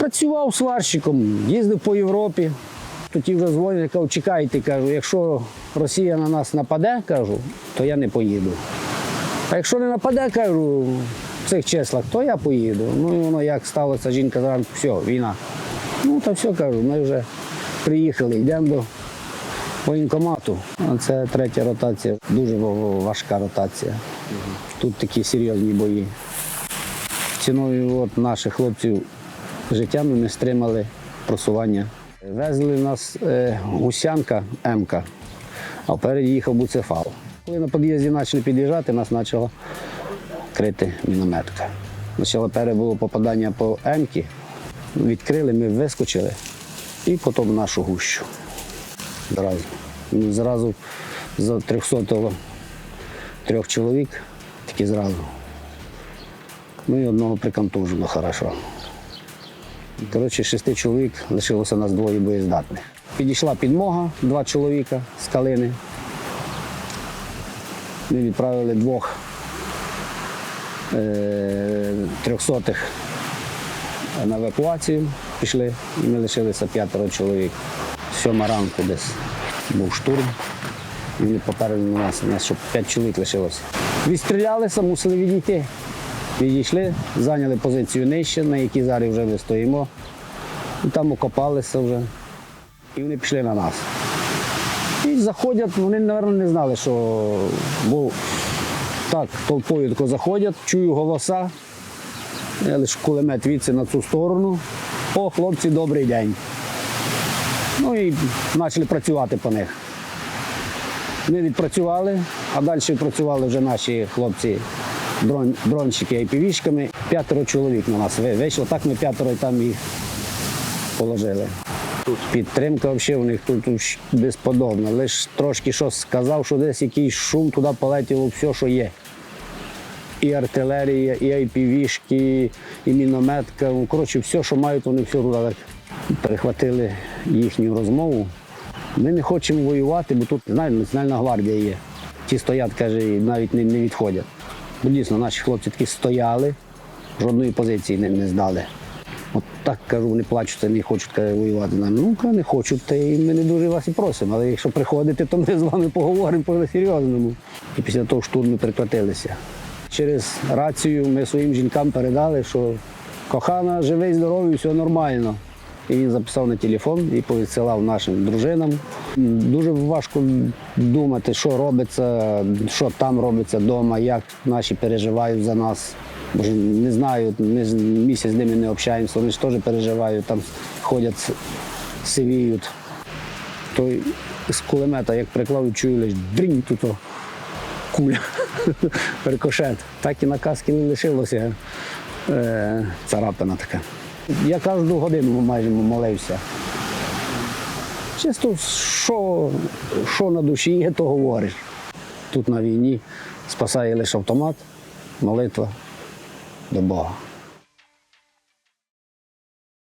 Працював сварщиком, їздив по Європі. Тоді вже дзвонять, кажу, чекайте, кажу, якщо Росія на нас нападе, кажу, то я не поїду. А якщо не нападе, кажу, в цих числах, то я поїду. Ну і воно як сталося, жінка зранку, все, війна. Ну та все кажу, ми вже приїхали, йдемо до воєнкомату. Це третя ротація, дуже важка ротація. Тут такі серйозні бої. Ціною от наших хлопців життями ми стримали просування. Везли нас е, гусянка М-ка, а впереді їхав буцефал. Коли на під'їзді почали під'їжджати, нас почала крити мінометка. Спочатку було попадання по М-ки, відкрили, ми вискочили і потім нашу гущу. Зразу. Ну, Зразу за 300 трьох чоловік, тільки зразу. Ну і одного приконтужило хорошо. Коротше, шести чоловік, лишилося нас двоє боєздатних. Підійшла підмога, два чоловіка з калини. Ми відправили двох е, трьохсотих на евакуацію, пішли, і ми лишилися п'ятеро чоловік. Сьома ранку десь був штурм. Вони попереду нас, нас щоб п'ять чоловік лишилося. Відстрілялися, мусили відійти. Відійшли, зайняли позицію нижче, на якій зараз вже ми стоїмо. І там окопалися вже. І вони пішли на нас. І заходять, вони, мабуть, не знали, що був так, толпою тако заходять, чую голоса. Я лише кулемет відси на цю сторону. О, хлопці, добрий день. Ну і почали працювати по них. Ми відпрацювали, а далі відпрацювали вже наші хлопці, дрон, дронщики айпівішками. П'ятеро чоловік на нас вийшло. Так ми п'ятеро там їх положили. Тут підтримка взагалі у них тут безподобна. Лише трошки щось сказав, що десь якийсь шум туди полетіло, все, що є. І артилерія, і айпівішки, і мінометка. Ну, коротше, все, що мають, вони все туди перехватили їхню розмову. Ми не хочемо воювати, бо тут знаєте, Національна гвардія є. Ті стоять, каже, і навіть не відходять. Бо дійсно наші хлопці такі стояли, жодної позиції не, не здали. От так кажу, вони плачуть, не хочуть каже, воювати. Ну, не хочуть, та і ми не дуже вас і просимо. Але якщо приходите, то ми з вами поговоримо по серйозному. І після того штурму прикотилися. Через рацію ми своїм жінкам передали, що кохана, живий, здоровий, все нормально. І записав на телефон і повідсилав нашим дружинам. Дуже важко думати, що робиться, що там робиться вдома, як наші переживають за нас. Бо ж не знаю, ми місяць з ними не общаємося, вони ж теж переживають, там ходять, сивіють. Той з кулемета, як приклав, чую лише дрінь тут куля, рикошет. Так і на каски не лишилося. Е, царапина така. Я кожну годину майже молився. Чисто що, що на душі є, то говориш. Тут на війні спасає лише автомат, молитва до Бога.